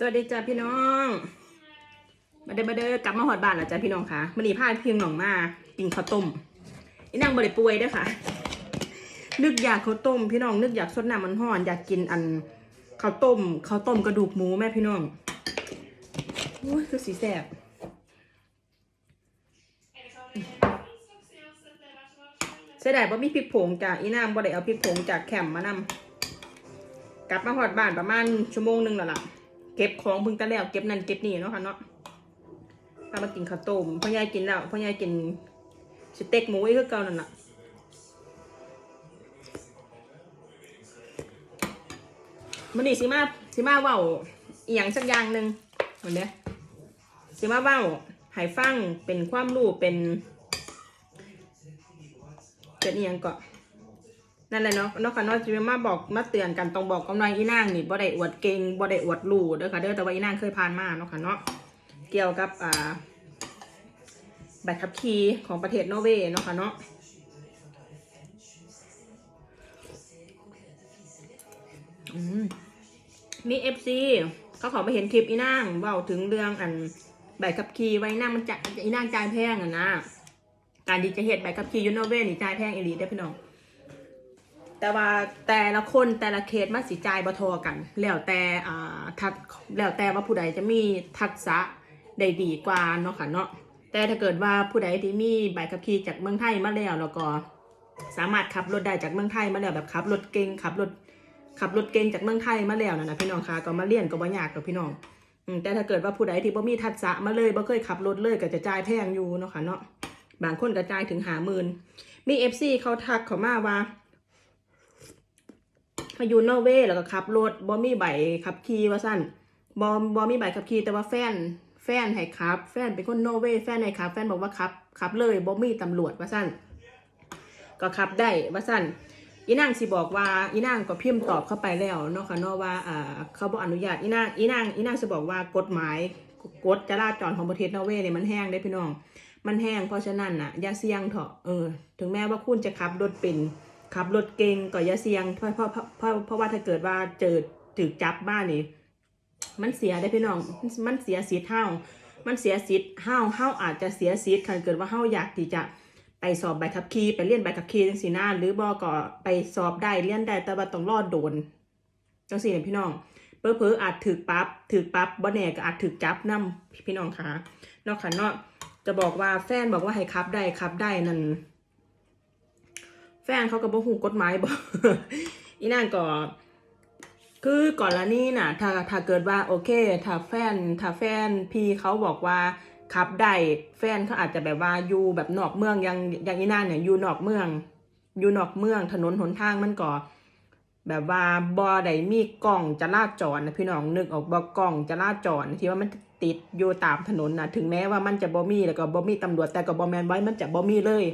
สวัสดีจ้าพี่น้อง มาเด้อมาเด้อกลับมาหอดบ้านแล้วจ้าพี่น้องค่ะมันนี่พาเพียงหนองมากินข้าวต้มอีนางบริป่วยด้อค่ะ นึกอยากข้าวต้ม พี่น้อง นึกอยากสดน้ำมันห่อนอยากกินอันข้าวต้มข้าวต้มกระดูกหมูแม่พี่น้องโอ้ยคือสีแสบเสียดายว่ามีพริกผงจากอีนางบ่ได้เอาพริกผงจากแคมป์มานำกลับมาหอดบ้านประมาณชั่วโมงหนึงแล้วล่ะ เก็บของเพิ่งแตะแล้ว เก็บนั่นเก็บนี่เนาะค่ะเนาะพามากินข้าวต้มพ่อยายกินแล้วพ่อยายกินสเต็กหมูอีกคือเก่านั่นแหะมันนี่สิมาสิมาเว้าอีหยังสักอย่างหนึ่งวันเนี้ยสิมาเว้าให้ฟังเป็นความรู้เป็นเป็นอีหยังก่อน นั่นแหละเนาะนาะค่ะเนาะจะมาบอกมาเตือนกันต้องบอกกำลังอีนางนี่บ่ได้อวดเก่งบ่ได้อวดรูเด้อค่ะเด้อแต่ว่าอีนางเคยผ่านมาเนาะค่ะเนาะเกี่ยวกับอ่าใบขับขี่ของประเทศนอร์เวย์เนาะค่ะเนาะมีเอฟซีเขาขอไปเห็นคลิปอีนางเว้าถึงเรื่องอันใบขับขี่ไว้นางมันจะอีนางจ่ายแพงอะนะการดีจะเหตุใบขับขี่ยูนอร์เวนี่จ่ายแพงอีหลีได้พี่น้อง แต่ว่าแต่ละคนแต่ละเคสมันสิจ่ายบ่ทอกัน แล้วแต่อ่าทัดแล้วแต่ว่าผู้ใดจะมีทักษะได้ดีกว่าเนาะค่ะเนาะแต่ถ้าเกิดว่าผู้ใดที่มีใบขับขี่จากเมืองไทยมาแล้วแล้วก็ สามารถขับรถได้จากเมืองไทยมาแล้วแบบขับรถเก่งขับรถขับรถเก่งจากเมืองไทยมาแล้วนะนะพี่น้องคะก็มาเรียนก็บ่ยากกับพี่น้องแต่ถ้าเกิดว่าผู้ใดที่บ่มีทักษะมาเลยบ่เคยขับรถเลยก็จะจ่ายแพงอยู่เนาะค่ะเนาะบางคนก็จ่ายถึงหาหมื่นมี FC เขาทักเขามาว่า มาอยู่นอร์เวย์แล้วก็ขับรถบ่มีใบขับขี่ว่าสั้นบ่บ่มีใบขับขี่แต่ว่าแฟนแฟนให้ขับ แฟนเป็นคนนอร์เวย์แฟนให้ขับ แฟนบอกว่าขับขับเลยบ่มีตำรวจว่าสั้นก็ขับได้ว่าสั้นอีนางสิบอกว่าอีนางก็พิมพ์ตอบเข้าไปแล้วเนาะค่ะเนาะว่าอ่าเขาบ่อนุญาตอีนางอีนางอีนางสิบอกว่ากฎหมายกฎจราจรของประเทศนอร์เวย์เนี่ยมันแห้งได้พี่น้อง มันแห้งเพราะฉะนั้นน่ะอย่าเสี่ยงเถอะเออ ถึงแม้ว่าคุณจะขับรถเป็น ขับรถเก่งก็อย่าเสี่ยงเพราะเพราะเพราะเพราะว่าถ้าเกิดว่าเจอถูกจับบ้านนี่มันเสียได้พี่น้องมันเสียสิทธิ์เฮามันเสียสิทธิ์เฮาเฮาอาจจะเสียสิทธิ์คันเกิดว่าเฮาอยากที่จะไปสอบใบขับขี่ไปเรียนใบขับขี่จังซี่นะหรือบ่ก็ไปสอบได้เรียนได้แต่ว่าต้องรอดโดนจังซี่เนี่ยพี่น้องเพ้อเพ้ออาจถึกปั๊บถึกปั๊บบ่แน่ก็อาจถึกจับนํพี่น้องคะนาะค่ะเนาะจะบอกว่าแฟนบอกว่าให้ขับได้ขับได้นั่น ฟนเขาก็บ่ฮู้กฎหมายบ่อีนั่นก็ คือก่อนละนี่น่ะ ถ้าถ้าเกิดว่าโอเค ถ้าแฟน ถ้าแฟนพี่เขาบอกว่าขับได้แฟนเขาอาจจะแบบว่าอยู่แบบนอกเมืองยังยังอีนั่นเนี่ยอยู่นอกเมือง อยู่นอกเมืองถนนหนทางมันก็แบบว่าบ่ได้มีกล้องจราจรนะพี่น้องนึกออกบ่กล้องจราจรที่ว่ามันติดอยู่ตามถนนนะถึงแม้ว่ามันจะบ่มีแล้วก็บ่มีตำรวจแต่ก็บ่แมนไว้มันจะบ่มีเลย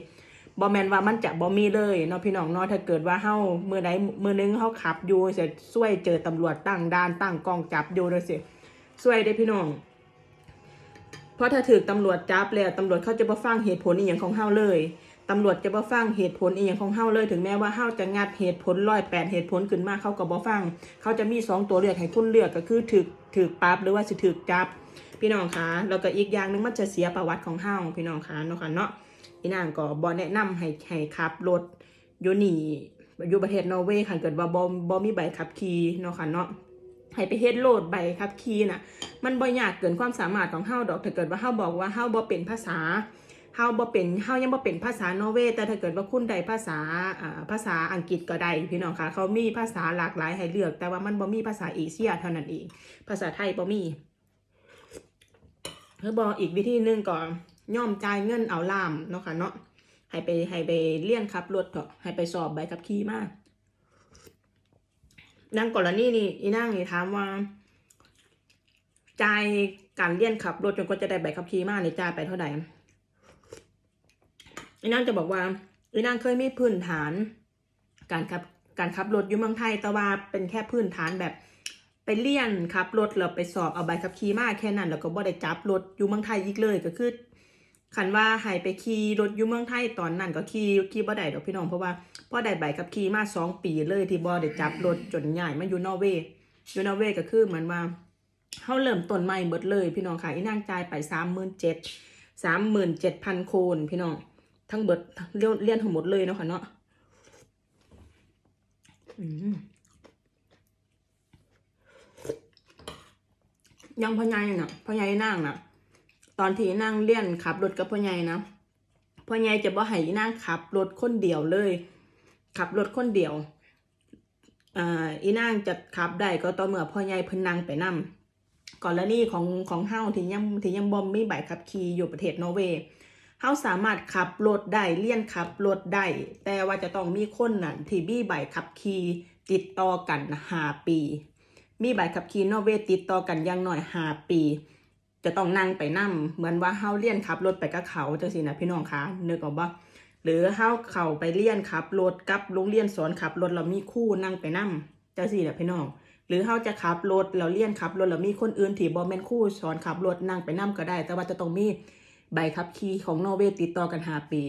บอแมนว่ามันจะบอมีเลยเนาะพี่น้องเนาะถ้าเกิดว่าเฮ้ามือใดมือนึงเฮาขับอยู่เสร็จช่วยเจอตำรวจตั้งด่านตั้งกองจับอยู่เลยสิช่วยได้พี่น้อง เพราะถ้าถือตำรวจจับแล้วตำรวจเขาจะบ่ฟังเหตุผลอีหยังของเฮ้าเลยตำรวจจะบ่ฟังเหตุผลอีหยังของเฮาเลยถึงแม้ว่าเฮาจะงัดเหตุผลร้อยแปดเหตุผลขึ้นมาเขาก็บ่ฟัง เขาจะมีสองตัวเลือกให้คุณเลือกก็คือถือถือปรับหรือว่าสิถือจับ พี่น้องคะแล้วก็อีกอย่างหนึงมันจะเสียประวัติของเฮาพี่น้องคะเนาะค่ะเนาะ อีนางก็บอแนะนำให้ให้ขับรถอยู่นี่อยู่ประเทศนอร์เวย์ค่ะเกิดว่าบอบอมีใบขับขี่เนาะค่ะเนาะให้ไปเฮ็ดโหลดใบขับขี่น่ะ มันบ่ยากเกินความสามารถของเฮาดอกถ้าเกิดว่าเฮาบอกว่าเฮาบ่เป็นภาษาเฮาบ่เป็นเฮายังบ่เป็นภาษานอร์เวย์แต่ถ้าเกิดว่าคุณได้ภาษาอ่าภาษาอังกฤษก็ได้พี่น้องค่ะ เขามีภาษาหลากหลายให้เลือก แต่ว่ามันบ่มีภาษาเอเชียเท่านั้นเอง ภาษาไทยบ่มีเพื่อบออีกวิธีหนึ่งก็ ย่อมจ่ายเงินเอาล่ามเนาะค่ะเนาะให้ไปให้ไปเลี่ยนขับรถเถอะให้ไปสอบใบขับขี่มากนางกรณีนี่อีนางนี่ถามว่าจ่ายการเลี่ยนขับรถจนกว่าจะได้ใบขับขี่มากนี่จ่ายไปเท่าไหร่อีนางจะบอกว่าอีนางเคยมีพื้นฐาน การขับการขับรถอยู่เมืองไทยแต่ว่าเป็นแค่พื้นฐานแบบไปเลี่ยนขับรถแล้วไปสอบเอาใบขับขี่มาแค่นั้น แล้วก็บ่ได้จับรถอยู่เมืองไทยอีกเลย ก็คือ คันว่าให้ไปขี่รถอยู่เมืองไทยตอนนั้นก็ขี่ขี่บ่ได้ดอกพี่น้องเพราะว่าพ่อได้ใบขับขี่มาสองปีเลยที่บ่ได้จับรถจนใหญ่มาอยู่นอร์เวย์อยู่นอร์เวย์ก็คือเหมือนว่าเขาเริ่มต้นใหม่เบิดเลย พี่น้องค่ะอีนางจ่ายไปสามหมื่นเจ็ดสามหมื่นเจ็ดพันโคนพี่น้อง ทั้งเบิดเรียนเรียนทั้งหมดเลยเนาะค่ะเนาะยังพ่อใหญ่น่ะพ่อใหญ่นั่งน่ะ ตอนที่นั่งเลี้ยนขับรถกับพ่อใหญ่นะพ่อใหญ่จะบ่ให้นั่งขับรถคนเดียวเลย ขับรถคนเดียวอ่าอีนางจะขับได้ก็ต่อเมื่อพ่อใหญ่เพิ่นนั่งไปนำกรณีของของเฮาที่ยังที่ยังบ่มมีใบขับขี่อยู่ประเทศนอร์เวย์เฮาสามารถขับรถได้เลี่ยนขับรถได้แต่ว่าจะต้องมีคนนั่นที่มีใบขับขี่ติดต่อกันหาปี มีใบขับขี่นอร์เวย์ติดต่อกันอย่างน้อยหาปี จะต้องนั่งไปนั่เหมือนว่าเฮาเลี่ยนขับรถไปกับเขาจังซี่นะพี่น้องคะนึกออกบ่หรือเฮาเข้าไปเลี่ยนขับรถกับโรงเรียนสอนขับรถเรามีคู่นั่งไปนั่จังซี่นะพี่น้องหรือเฮาจะขับรถเราเลี่ยนขับรถเรามีคนอื่นที่บ่แม่นคู่สอนขับรถนั่งไปนั่ก็ได้ แต่ว่าจะต้องมีใบขับขี่ของนอร์เวย์ติดต่อกันหาปี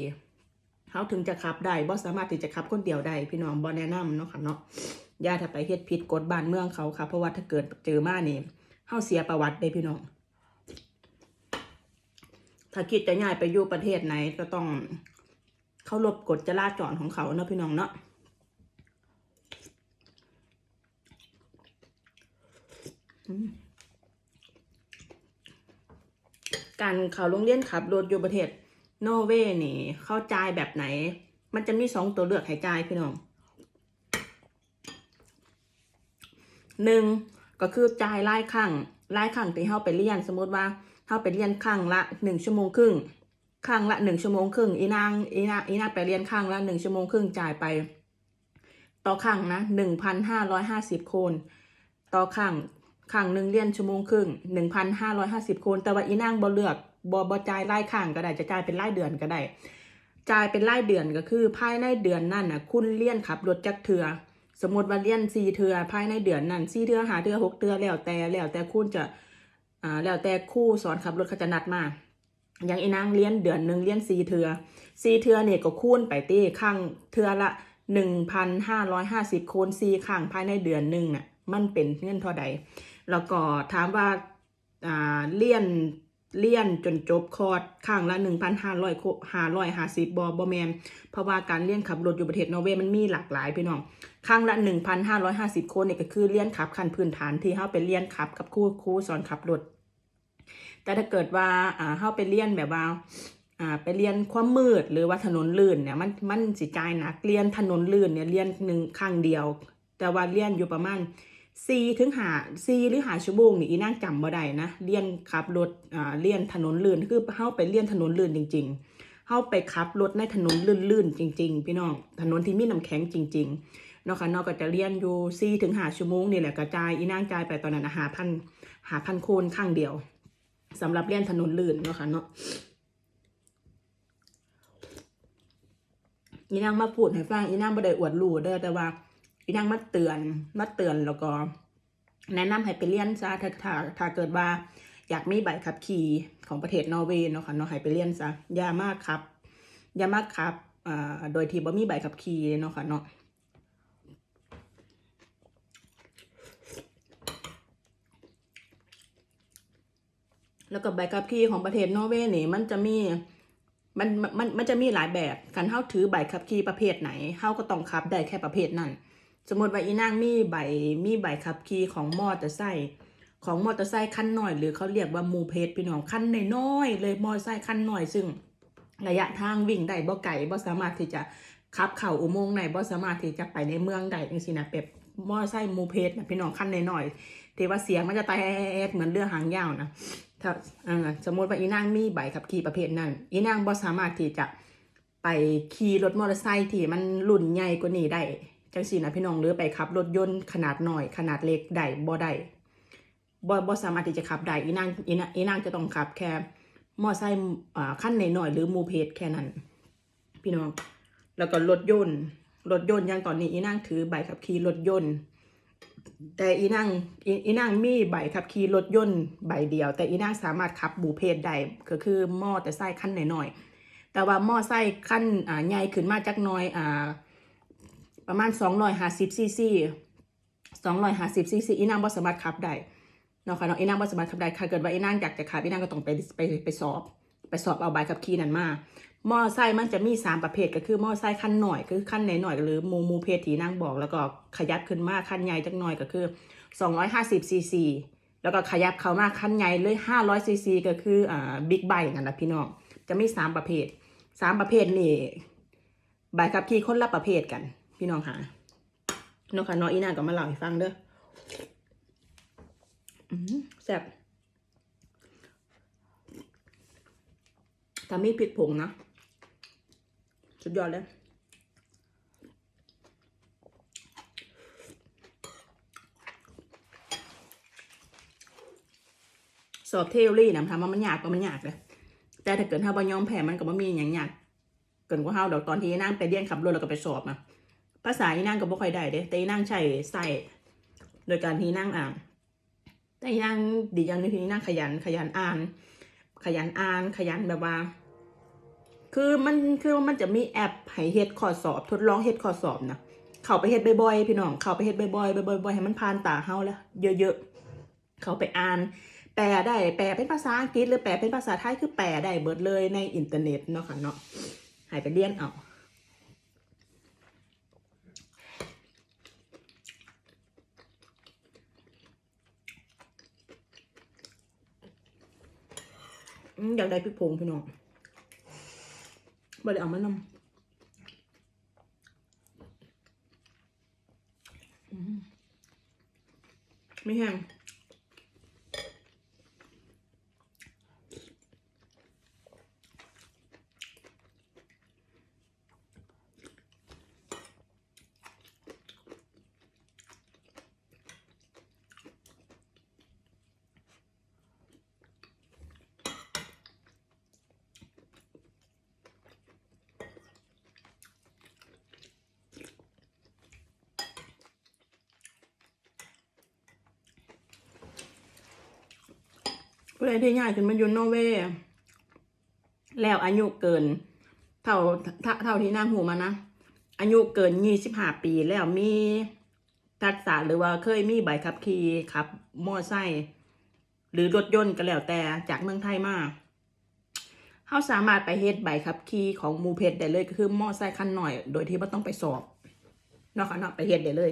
เฮาถึงจะขับได้บ่สามารถที่จะขับคนเดียวได้พี่น้องบ่แนะนำเนาะค่ะเนาะอย่าถ้าไปเฮ็ดผิดกฎบ้านเมืองเขาค่ะเพราะว่าถ้าเกิดเจอมานี่เฮาเสียประวัติเด้พี่น้อง ถ้าคิดจะย้ายไปอยู่ประเทศไหนก็ต้องเคารพกฎจราจรของเขาเนาะพี่น้องเนาะการเขาโรงเรียนขับรถอยู่ประเทศโนเวย์นี่ เข้าจ่ายแบบไหน มันจะมีสองตัวเลือกให้จ่ายพี่น้องหนึ่งก็คือจ่ายรายครั้งรายครั้งที่เข้าไปเรียนสมมติว่า เข้าไปเรียนครั้งละหนึ่งชั่วโมงครึ่งครั้งละหนึ่งชั่วโมงครึ่งอีนางอีนางอีนางไปเรียนครั้งละหนึ่งชั่วโมงครึ่งจ่ายไป ต่อครั้งนะหนึ่งพันห้าร้อยห้าสิบคนต่อครั้งครั้งหนึ่งเรียนชั่วโมงครึ่งหนึ่งพันห้าร้อยห้าสิบคนแต่ว่าอีนางบ่เลือกบ่บ่จ่ายรายครั้งก็ได้จะจ่ายเป็นรายเดือนก็ได้จ่ายเป็นรายเดือนก็คือภายในเดือนนั่นน่ะคุณเลี้ยนขับรถจักเถือสมมติว่าเลี้ยนสี่เถือภายในเดือนนั้นสี่เถือหาเถือหกเถือแล้วแต่แล้วแต่คุณจะ อ่าแล้วแต่คู่สอนขับรถเขาจะนัดมาอย่างอีนางเลี้ยนเดือนหนึ่งเลี้ยนสีเถือสีเถือเนี่ยก็คูณไปตีข้างเถือละหนึ่งพันห้าร้อยห้าสิบคูณสีข้างภายในเดือนหนึ่งน่ะมันเป็นเงินเท่าใด แล้วก็ถามว่าอ่าเลี้ยนเลี้ยนจนจบคอร์สข้างละหนึ่งพันห้าร้อยห้าร้อยห้าสิบบอบอแมนเพราะว่าการเลี้ยนขับรถอยู่ประเทศนอร์เวย์มันมีหลากหลายพี่น้องครั้งละหนึ่งพันห้าร้อยห้าสิบคนเนี่ยก็คือเลี้ยนขับขั้นพื้นฐานที่เขาไปเลี้ยนขับกับครูครูสอนขับรถ แต่ถ้าเกิดว่าอ่าเข้าไปเลี้ยนแบบว่าอ่าไปเรียนความมืดหรือว่าถนนลื่นเนี่ยมันมันสิจ่ายหนักเรียนถนนลื่นเนี่ยเรียนหนึ่งครั้งเดียว แต่ว่าเรียนอยู่ประมาณสี่ถึงหาสี่หรือหาชั่วโมงนี่อีนั่งจำบ่ได้นะเรียนขับรถอ่าเรียนถนนลื่นคือเข้าไปเรียนถนนลื่นจริง ๆเข้าไปขับรถในถนนลื่นๆจริง ๆ พี่น้องถนนที่มีน้ำแข็งจริงๆเนาะค่ะนอกก็จะเรียนอยู่สี่ถึงหาชั่วโมงนี่แหละกระจายอีนางจ่ายไปตอนนั้นหาพันหาพันโคนข้างเดียว สำหรับเรียนถนนลื่นเนาะค่ะเนาะอีนางมาพูดให้ฟังอีนางม่ได้อวดรู้เด้อแต่ว่าอีนางมาเตือนมาเตือนแล้วก็ แนะนำให้ไปเรียนซะถ้าถ้าถ้าเกิดว่าอยากมีใบขับขี่ของประเทศนอร์เวย์เนาะค่ะเนาะให้ไปเรียนซะอย่ามากครับอย่ามากครับอ่าโดยที่บ่มีใบขับขี่เนาะค่ะเนาะ แล้วก็ใบขับขี่ของประเทศนอร์เวย์นี่มันจะมีมันมันมันจะมีหลายแบบการเฮาถือใบขับขี่ประเภทไหนเฮาก็ต้องขับได้แค่ประเภทนั้น สมมติว่าอีนางมีใบมีใบขับขี่ของมอเตอร์ไซค์ของมอเตอร์ไซค์คันหน้อย หรือเขาเรียกว่ามูเพสพี่น้องคันน้อยเลยมอเตอร์ไซค์คันหน้อย ซึ่งระยะทางวิ่งได้บ่ไกลบ่สามารถที่จะขับเข้าอุโมงค์ได้บ่สามารถที่จะไปในเมืองได้จังซี่นะแบบ มอเตอร์ไซค์มูเพสนะพี่น้องคันน้อยๆที่ว่าเสียงมันจะแตกเหมือนเรือหางยาวนะถ้าสมมติว่าอีนางมีใบขับขี่ประเภทนั้น อีนางบ่สามารถที่จะไปขี่รถมอเตอร์ไซค์ที่มันรุ่นใหญ่กว่านี้ได้จังซี่นะพี่น้องหรือไปขับรถยนต์ขนาดหน้อยขนาดเล็กได้บ่ได้บ่บ่สามารถที่จะขับได้อีนางอีนางอีนางจะต้องขับแค่มอเตอร์ไซค์อ่าคันน้อยๆหรือมูเพจแค่นั้น พี่น้อง แล้วก็รถยนต์ รถยนต์อย่างตอนนี้อีนางถือใบขับขี่รถยนต์ แต่อีนางอีอีนางมีใบขับขี่รถยนต์ใบเดียว แต่อีนางสามารถขับบูเพศได้ก็คือมอแต่ไซค์ขั้นหน่อยๆแต่ว่ามอไซค์ขั้นอ่าใหญ่ขึ้นมาจากน้อยอ่าประมาณ250ซีซี250ซีซีอีนางบ่สามารถขับได้เนาะค่ะเนาะอีนางบ่สามารถขับได้ค่ะเกิดว่าอีนางอยากจะขับอีนางก็ต้องไปไปไปสอบ ไปสอบเอาใบขับขี่นั่นมา มอไซค์มันจะมีสามประเภทก็คือมอไซค์คันหน่อยคือคันไหนหน่อยหรือมูมูเพจที่นางบอกแล้วก็ขยับขึ้นมาคันใหญ่จักหน่อยก็คือ250ซีซีแล้วก็ขยับเข้ามาคันใหญ่เลย500ซีซีก็คืออ่าบิ๊กไบค์นั่นแหละพี่น้องจะมีสามประเภทสามประเภทนี่ใบขับขี่คนละประเภทกัน พี่น้องค่ะเนาะค่ะเนาะอีน่าก็มาเล่าให้ฟังเด้ออืมแซ่บถ้ามีพริกผงนะ สุดยอดเลยสอบเทอรี่นะถามว่ามันยากก็มันยากเลยแต่ถ้าเกิดถ้าบ่ยอมแพ้มันก็บ่มีอย่างยากเกินกว่าเฮาดอกตอนที่นั่งไปเรียนขับรถแล้วก็ไปสอบนะภาษาอีนั่งก็บ่ค่อยได้เด้แต่อีนั่งใช้ใส่โดยการที่นั่งอ่านแต่อีนั่งดีอย่างนึงที่นั่งขยันขยันอ่าน ขยันอ่านขยันแบบว่า คือมันคือมันจะมีแอปให้เฮ็ดข้อสอบ ทดลองเฮ็ดข้อสอบนะเข้าไปเฮ็ดบ่อยๆพี่น้องเข้าไปเฮ็ดบ่อยๆบ่อยๆให้มันผ่านตาเฮาแล้วเยอะๆเข้าไปอ่าน แปลได้แปลเป็นภาษาอังกฤษหรือแปลเป็นภาษาไทยคือแปลได้เบิดเลยในอินเทอร์เน็ตเนาะค่ะเนาะให้ไปเรียนเอาอืมอยากได้พริกผงพี่น้อง บ่ได้เอามานำอืมไม่แห้ง ผู้ใดที่ย้ายขึ้นมาอยู่นอร์เวย์แล้วอายุเกินเท่าเท่าเท่าที่นางหูมานะ อายุเกินยี่สิบห้าปีแล้วมีทักษะหรือว่าเคยมีใบขับขี่ขับมอไซค์หรือรถยนต์ก็แล้วแต่จากเมืองไทยมาเขาสามารถไปเฮ็ดใบขับขี่ของมูเพชรได้เลยก็คือมอไซค์คันหน่อย โดยที่ไม่ต้องไปสอบนาะค่ะเนาะไปเฮ็ดได้เลย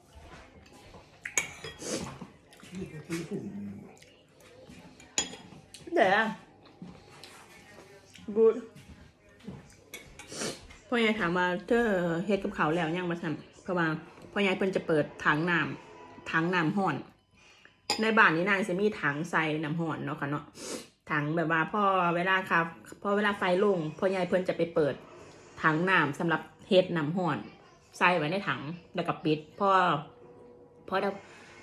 บ Tar du och kokar nu? เนี่ยไปดิ Lite telefon. เดี๋ยวกูดพ่อใหญ่ถามว่าเธอเฮ็ดกับเขาแล้วยังมาทำเพราะว่าพ่อใหญ่เพิ่นจะเปิดถังน้ำถังน้ำห้อน ในบ้านนี้นางจะมีถังใส่น้ำห้อนเนาะค่ะเนาะถังแบบว่าพ่อเวลาครับพ่อเวลาไฟลงพ่อใหญ่เพิ่นจะไปเปิดถังน้ำสำหรับเฮ็ดน้ำห้อนใส่ไว้ในถังแล้วก็ปิดพอพอ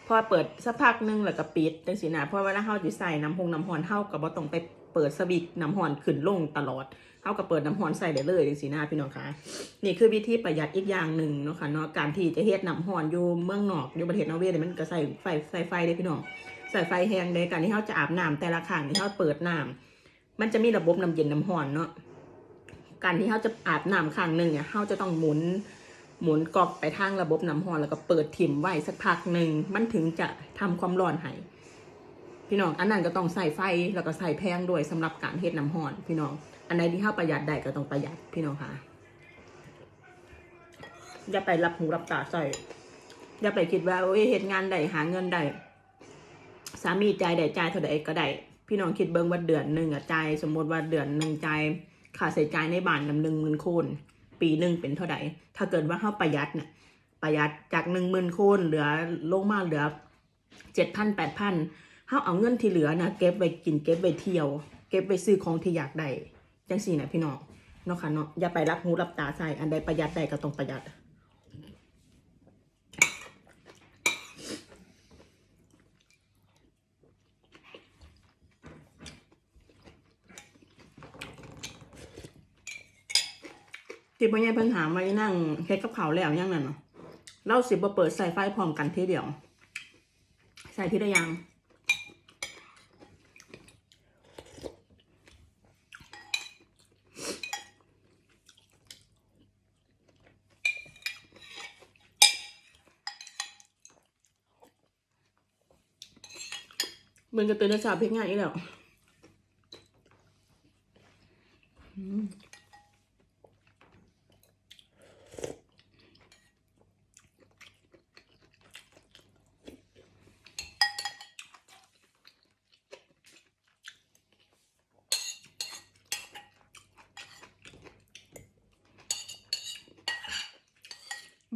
พอเปิดสักพักหนึงแล้วก็ปิดจังสินะเพราะเวลาเฮาสิใส่น้ำพงน้ำหอนเฮาก็บ่ต้องไปเปิดสวิตช์น้ำหอนขึ้นลงตลอดเฮาก็เปิดน้ำหอนใส่ได้เลยจังสินะพี่น้องคะนี่คือวิธีประหยัดอีกอย่างหนึ่งเนาะค่ะเนาะการที่จะเฮ็ดน้ำหอนอยู่เมืองนอกอยู่ประเทศนอร์เวย์เนี่ยมันก็ใส่ไฟใส่ไฟเด้พี่น้องใส่ไฟแห้งเลยการที่เฮาจะอาบน้ำแต่ละครั้งที่เฮาเปิดน้ำมันจะมีระบบน้ำเย็นน้ำหอนเนาะการที่เฮาจะอาบน้ำครั้งหนึ่งเนี่ยเฮาจะต้องหมุน หมุนกรอกไปทางระบบน้ำร้อนแล้วก็เปิดถิ่มไว้สักพักหนึ่งมันถึงจะทำความร้อนให้พี่น้องอันนั้นก็ต้องใส่ไฟแล้วก็ใส่แพงด้วยสำหรับการเฮ็ดน้ำร้อนพี่น้อง อันไหนที่เฮาประหยัดได้ก็ต้องประหยัดพี่น้องค่ะอย่าไปรับหูรับตาใส่อย่าไปคิดว่าโอ้ยเฮ็ดงานได้หาเงินได้สามีจ่ายได้จ่ายเท่าใดก็ได้พี่น้องคิดเบิ่งว่าเดือนหนึ่งอะจ่ายสมมติว่าเดือนหนึ่งจ่ายค่าใช้จ่ายในบ้านนำหนึ่งหมื่นคน ปีหนึ่งเป็นเท่าไหร่ถ้าเกิดว่าเฮาประหยัดเนี่ยประหยัดจากหนึ่งหมื่นคนเหลือลงมาเหลือเจ็ดพันแปดพันเขาเอาเงินที่เหลือนะเก็บไปกินเก็บไปเที่ยว เก็บไปซื้อของที่อยากได้จังสี่นะพี่น้องเนาะค่ะเนาะอย่าไปรับหูรับตาใส่อันใดประหยัดใดก็ต้องประหยัด ที่พ่อใหญ่เพิ่นถามไว่าอีนั่งเฮ็ดกับเขาวแล้วยังนั่นเนาะเราสิบ่เปิดใส่ไฟพร้อมกันทีเดียว ใส่ทีละอย่างมันก็ตื่นแต่เช้าเพ็กง่ายอีกแล้ว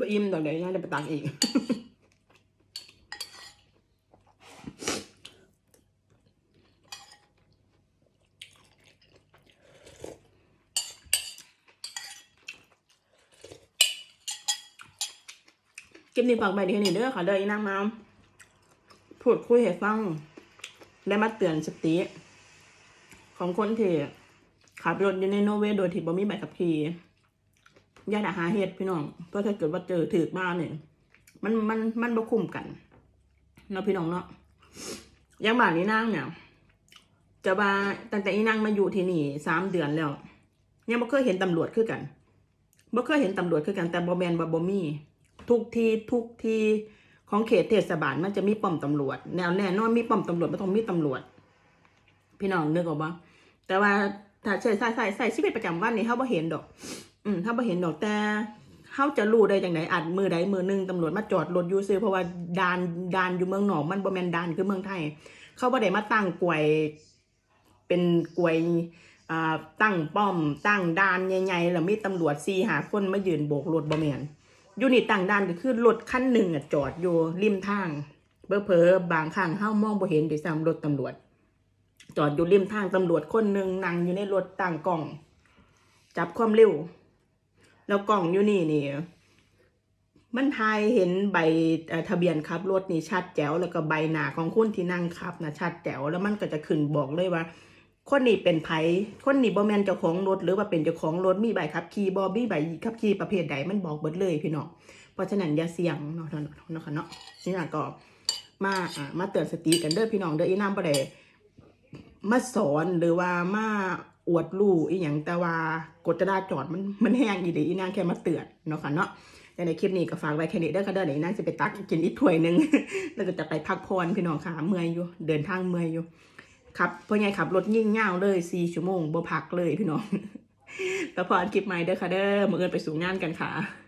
บ่อิ่มดอกเดี๋ยวยังจะไปตักอีกคลิปนี้ฝากไปดีนี้เด้อค่ะเด้ออีนางมาพูดคุยให้ฟัง และมาเตือนสติ ของคนที่ขับรถอยู่ในโนเวโดยที่บ่มีใบขับขี่ อย่าหาเหตุพี่น้องเพราะถ้าเกิดว่าเจอถือมานเนี่ยมันมันมันบ่คุ้มกันเนาะพี่น้องเนาะอยังบ้านนี้นางเนี่ยจะว่าตั้งแต่อีนางมาอยู่ที่นี่สามเดือนแล้วยังบ่เคยเห็นตำรวจคือกันบ่เคยเห็นตำรวจคือกันแต่บ่แมนว่บ่มีทุกที่ทุกที่ของเขตเทศบาลมันจะมีป้อมตำรวจแนวแน่นอนมีป้อมตำรวจไมันต้องมีตำรวจ พี่น้องนึกออกปะแต่ว่าถ้าใส่ใส่ใส่ใส่ชีวิตประจำวันนี่เขาบ่เห็นดอก อืมเขาบ่เห็นดอกแต่เขาจะรู้ได้จังไหนอาจมือใดมือหนึ่งตำรวจมาจอดรถยูซื้อเพราะว่าดานดานอยู่เมืองหนอกมันบ่แมนดานคือเมืองไทย เขาบ่ได้มาตั้งกลวยเป็นกลวยอ่าตั้งป้อม ตั้งด่านใหญ่ๆแล้วมีตำรวจ4 5คนมายืนโบกรถบ่แมนยูนี่ต่างดานก็คือรถคันหนึ่งอะจอดอยู่ริมทางเผลอบางครั้งเฮามองบ่เห็นด้วยซ้ำรถตำรวจ จอดอยู่ริมทางตำรวจคนหนึ่งนั่งอยู่ในรถต่างกล่อง จับความเร็ว แล้วกล่องอยู่นี่นี่มันทายเห็นใบทะเบียนขับรถนี่ชัดแจ๋วแล้วก็ใบหน้าของคนที่นั่งขับนะชัดแจ๋วแล้วมันก็จะขึ้นบอกเลยว่า คนนี้เป็นไผคนนี้บ่แมนเจ้าของรถหรือว่าเป็นเจ้าของรถมีใบขับขี่บ่มีใบขับขี่ประเภทใดมันบอกเบิดเลยพี่น้องเพราะฉะนั้นอย่าเสี่ยงเนาะเนาะเนาะเนาะนี่น่ะก็มาอ่ามาเตือนสติกันเด้อพี่น้องเด้ออีน้ำบ่ได้มาสอนหรือว่ามา อวดลู่อีหยังแต่ว่ากฎจราจรมันมันแห้งอีเด้อีนางแค่มาเตือนเนาะค่ะเนาะแต่ในคลิปนี้ก็ฝากไว้แค่นี้เด้อค่ะเด้อเดี๋ยวอีนางจะไปตักกินอีกถ้วยหนึ่งแล้วก็จะไปพักผ่อนพี่น้องค่ะเมื่อยอยู่เดินทางเมื่อยอยู่ครับพ่อใหญ่ขับรถยิ่งเง่าเลยสี่ชั่วโมงบ่พักเลยพี่น้องแล้วพอคลิปใหม่เด้อค่ะเด้อมือเอินไปสู่งานกันค่ะ